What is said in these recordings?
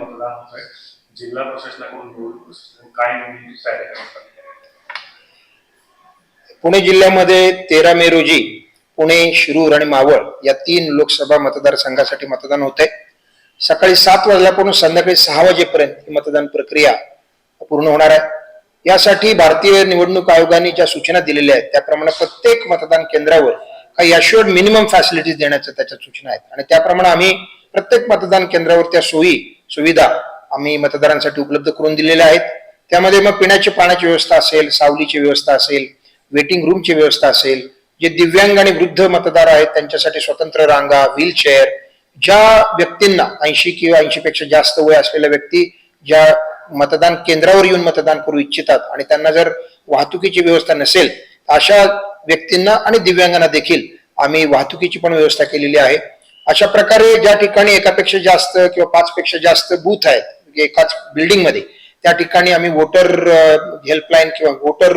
मतदान होत आहे जिल्हा प्रशासनाकडून निवडणूक काय तयारी पुणे जिल्ह्यामध्ये तेरा मे रोजी पुणे शिरूर आणि मावळ या तीन लोकसभा मतदारसंघासाठी मतदान होत आहे सकाळी सात वाजल्यापासून संध्याकाळी सहा वाजेपर्यंत ही मतदान प्रक्रिया पूर्ण होणार आहे. यासाठी भारतीय निवडणूक आयोगाने ज्या सूचना दिलेल्या आहेत त्याप्रमाणे प्रत्येक मतदान केंद्रावर काही अश्युअर्ड मिनिमम फॅसिलिटीज देण्याच्या त्याच्या सूचना आहेत. आणि त्याप्रमाणे आम्ही प्रत्येक मतदान केंद्रावर त्या सोयी सुविधा आम्ही मतदारांसाठी उपलब्ध करून दिलेल्या आहेत. त्यामध्ये मग पिण्याची पाण्याची व्यवस्था असेल सावलीची व्यवस्था असेल वेटिंग रूमची व्यवस्था असेल जे दिव्यांग आणि वृद्ध मतदार आहेत त्यांच्यासाठी स्वतंत्र रांगा व्हीलचेअर ज्या व्यक्तींना ऐंशी किंवा ऐंशी पेक्षा जास्त वय असलेल्या व्यक्ती ज्या मतदान केंद्रावर येऊन मतदान करू इच्छितात आणि त्यांना जर वाहतुकीची व्यवस्था नसेल अशा व्यक्तींना आणि दिव्यांगांना देखील आम्ही वाहतुकीची पण व्यवस्था केलेली आहे. अशा प्रकारे ज्या ठिकाणी एकापेक्षा जास्त किंवा पाचपेक्षा जास्त बूथ आहेत एकाच बिल्डिंगमध्ये त्या ठिकाणी आम्ही वोटर हेल्पलाईन किंवा वोटर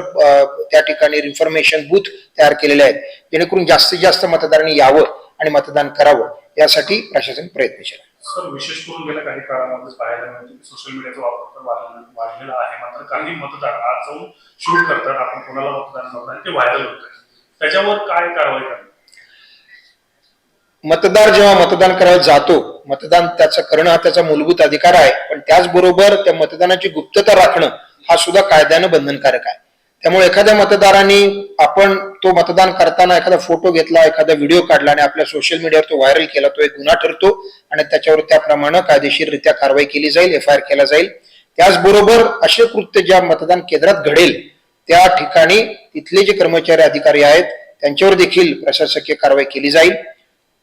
त्या ठिकाणी इन्फॉर्मेशन बूथ तयार केलेले आहेत. जेणेकरून जास्तीत जास्त मतदारांनी यावं आणि मतदान करावं यासाठी प्रशासन प्रयत्नशील आहे. सर विशेष करून गेल्या काही काळामध्ये पाहायला मिळते की सोशल मीडियाचा वापर तर वाढलेला आहे. मात्र काही मतदार आज जाऊन शूट करतात. आपण कोणाला मतदान करतात ते व्हायरल होत आहे. त्याच्यावर काय कारवाई करणार? मतदार जेव्हा मतदान करायला जातो मतदान त्याचं करणं हा त्याचा मूलभूत अधिकार आहे. पण त्याचबरोबर त्या मतदानाची गुप्तता राखणं हा सुद्धा कायद्यानं बंधनकारक आहे. त्यामुळे एखाद्या मतदारांनी आपण तो मतदान करताना एखादा फोटो घेतला एखादा व्हिडिओ काढला आणि आपल्या सोशल मीडियावर तो व्हायरल केला तो एक गुन्हा ठरतो आणि त्याच्यावर त्याप्रमाणे कायदेशीररित्या कारवाई केली जाईल एफ आय आर केला जाईल. त्याचबरोबर असे कृत्य ज्या मतदान केंद्रात घडेल त्या ठिकाणी तिथले जे कर्मचारी अधिकारी आहेत त्यांच्यावर देखील प्रशासकीय कारवाई केली जाईल.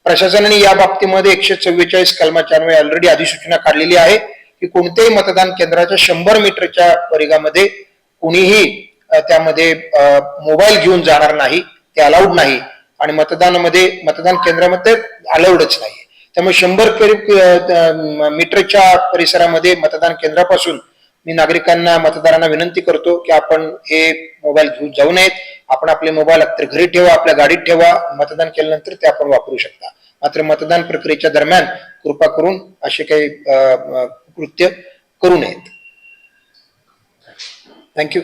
प्रशासनाने या बाबतीमध्ये एकशे चव्वेचाळीस कलमाच्या अन्वये ऑलरेडी अधिसूचना काढलेली आहे की कोणत्याही मतदान केंद्राच्या शंभर मीटरच्या परिघामध्ये कुणीही त्यामध्ये मोबाईल घेऊन जाणार नाही ते अलाउड नाही. आणि मतदानामध्ये मतदान केंद्रामध्ये अलाउडच नाही. त्यामुळे शंभर मीटरच्या परिसरामध्ये मतदान केंद्रापासून मी नागरिकांना मतदारांना विनंती करतो की आपण हे मोबाईल घेऊन जाऊ नयेत. आपण आपले मोबाईल तर घरी ठेवा आपल्या गाडीत ठेवा मतदान केल्यानंतर ते आपण वापरू शकता. मात्र मतदान प्रक्रियेच्या दरम्यान कृपा करून असे काही कृत्य करू नयेत. थँक्यू